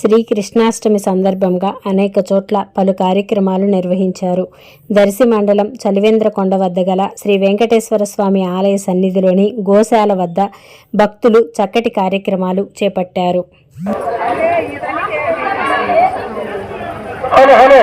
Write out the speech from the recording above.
Srikrishnashtami సందర్భంగా అనేక చోట్ల పలు కార్యక్రమాలు నిర్వహించారు. దర్శి మండలం చలివేంద్రకొండ వద్ద గల శ్రీ వెంకటేశ్వర స్వామి ఆలయ సన్నిధిలోని గోశాల వద్ద భక్తులు చక్కటి కార్యక్రమాలు చేపట్టారు. Hello